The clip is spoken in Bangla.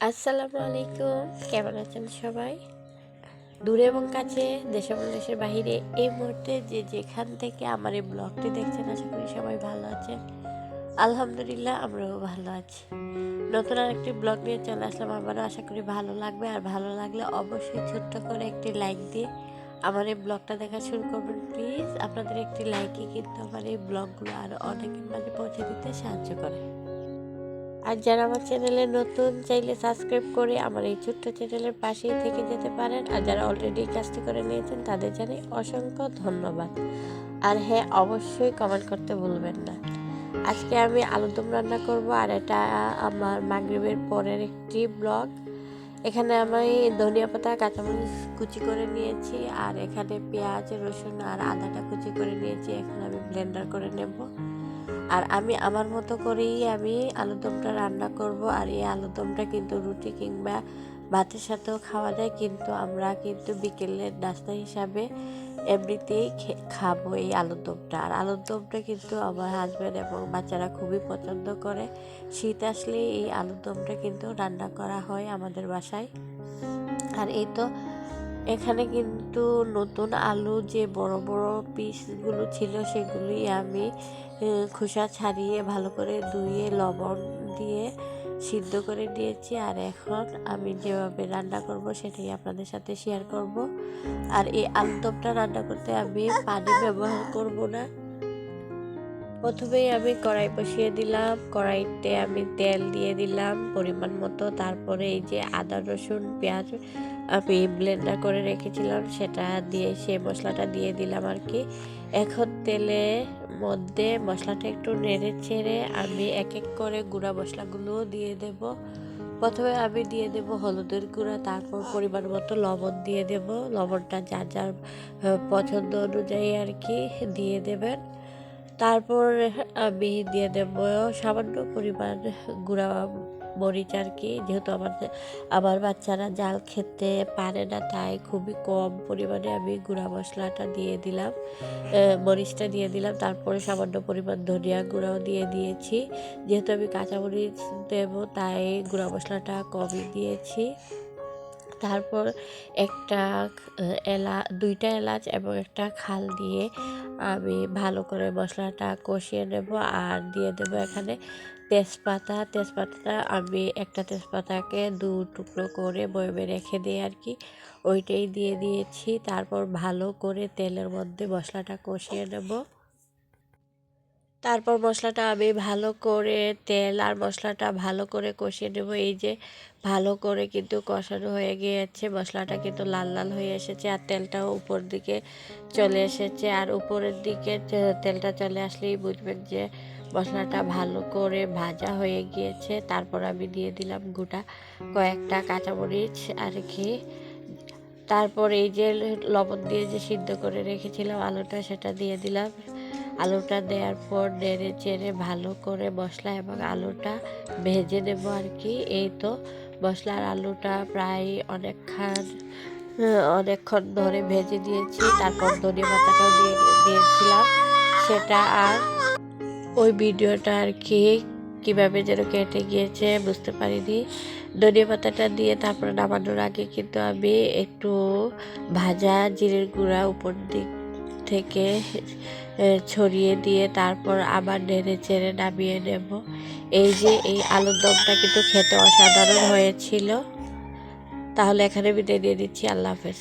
আসসালামু আলাইকুম। কেমন আছেন সবাই? দূরে এবং কাছে, দেশ এবং দেশের বাহিরে, এই মুহূর্তে যে যেখান থেকে আমার এই ব্লগটি দেখছেন, আশা করি সবাই ভালো আছেন। আলহামদুলিল্লাহ, আমরাও ভালো আছি। নতুন আর একটি ব্লগ নিয়ে চলে আসলাম। আমারও আশা করি ভালো লাগবে। আর ভালো লাগলে অবশ্যই ছোট্ট করে একটি লাইক দিয়ে আমার এই ব্লগটা দেখা শুরু করবেন। প্লিজ, আপনাদের একটি লাইকই কিন্তু আমার এই ব্লগগুলো আরও অনেকের মাঝে পৌঁছে দিতে সাহায্য করে। আর যারা আমার চ্যানেলে নতুন, চাইলে সাবস্ক্রাইব করে আমার এই ছোট্ট চ্যানেলের পাশেই থেকে যেতে পারেন। আর যারা অলরেডি কাজটি করে নিয়েছেন, তাদের জানাই অসংখ্য ধন্যবাদ। আর হ্যাঁ অবশ্যই কমেন্ট করতে ভুলবেন না। আজকে আমি আলুদম রান্না করব, আর এটা আমার মাগরিবের পরের একটি ব্লগ। এখানে আমি ধনিয়া পাতা, কাঁচামরিচ কুচি করে নিয়েছি, আর এখানে পেঁয়াজ, রসুন আর আদাটা কুচি করে নিয়েছি। এখন আমি ব্লেন্ডার করে নেব। আর আমি আমার মতো করেই আমি আলুদমটা রান্না করব আর এই আলুদমটা কিন্তু রুটি কিংবা ভাতের সাথেও খাওয়া যায়, কিন্তু আমরা কিন্তু বিকেলের নাস্তা হিসাবে এমনিতেই খাব এই আলুর দমটা আর আলুর দমটা কিন্তু আমার হাজব্যান্ড এবং বাচ্চারা খুবই পছন্দ করে। শীত আসলে এই আলুর দমটা কিন্তু রান্না করা হয় আমাদের বাসায়। আর এই তো এখানে কিন্তু নতুন আলু যে বড় বড় পিসগুলো ছিল সেগুলি আমি খোসা ছাড়িয়ে ভালো করে ধুয়ে, লবণ দিয়ে সিদ্ধ করে দিয়েছি। আর এখন আমি যেভাবে রান্না করব সেটাই আপনাদের সাথে শেয়ার করব। আর এই আলুদমটা রান্না করতে আমি পানি ব্যবহার করব না। প্রথমেই আমি কড়াই বসিয়ে দিলাম, কড়াইতে আমি তেল দিয়ে দিলাম পরিমাণ মতো। তারপরে এই যে আদা, রসুন, পেঁয়াজ আমি ব্লেন্ডার করে রেখেছিলাম, সেটা দিয়ে সেই মশলাটা দিয়ে দিলাম আর কি। এখন তেলে মধ্যে মশলাটা একটু নেড়ে ছেড়ে আমি এক এক করে গুঁড়া মশলাগুলো দিয়ে দেব। প্রথমে আমি দিয়ে দেব হলুদের গুঁড়া, তারপর পরিমাণ মতো লবণ দিয়ে দেব। লবণটা যার যার পছন্দ অনুযায়ী আর কি দিয়ে দেবেন। তারপর আমি দিয়ে দেব সামান্য পরিমাণ গুঁড়া মরিচ আর কি, যেহেতু আমার আমার বাচ্চারা জাল খেতে পারে না, তাই খুবই কম পরিমাণে আমি গুঁড়া মশলাটা দিয়ে দিলাম। মরিচটা দিয়ে দিলাম, তারপরে সামান্য পরিমাণ ধনিয়া গুঁড়াও দিয়ে দিয়েছি। যেহেতু আমি কাঁচামরিচ দেবো, তাই গুঁড়া মশলাটা কমই দিয়েছি। তারপর একটা এলা, দুইটা এলাচ এবং একটা খাল দিয়ে আমি ভালো করে মশলাটা কষিয়ে নেব আর দিয়ে দেবো এখানে তেজপাতা। তেজপাতাটা আমি একটা তেজপাতাকে দু টুকরো করে বয়মে রেখে দিই আর কি। ওইটাই দিয়ে দিয়েছি। তারপর ভালো করে তেলের মধ্যে মশলাটা কষিয়ে নেব। তারপর মশলাটা আমি ভালো করে তেল আর মশলাটা ভালো করে কষিয়ে নেব। এই যে ভালো করে কিন্তু কষানো হয়ে গিয়েছে, মশলাটা কিন্তু লাল লাল হয়ে এসেছে আর তেলটাও উপর দিকে চলে এসেছে। আর উপরের দিকে তেলটা চলে আসলেই বুঝবেন যে মশলাটা ভালো করে ভাজা হয়ে গিয়েছে। তারপর আমি দিয়ে দিলাম গোটা কয়েকটা কাঁচামরিচ আর কি তারপর এই যে লবণ দিয়ে যে সিদ্ধ করে রেখেছিলাম আলুটা, সেটা দিয়ে দিলাম। আলুটা দেওয়ার পর নেড়ে চেড়ে ভালো করে মশলা এবং আলুটা ভেজে নেব আর কি। এই তো মশলা আর আলুটা প্রায় অনেকক্ষণ অনেকক্ষণ ধরে ভেজে দিয়েছি তারপর ধনে পাতাটাও দিয়ে দিয়েছিলাম। সেটা আর ওই ভিডিওটা আর কি, কীভাবে যেন কেটে গিয়েছে বুঝতে পারিনি। ধনিয়া পাতাটা দিয়ে তারপর নামানোর আগে কিন্তু আমি একটু ভাজা জিরের গুঁড়া উপর দিক থেকে ছড়িয়ে দিয়ে তারপর আবার নেড়ে চেড়ে নামিয়ে নেব। এই যে এই আলুর দমটা কিন্তু খেতে অসাধারণ হয়েছিল। তাহলে এখানে বিদায় দিয়ে দিচ্ছি আল্লাহ হাফেজ।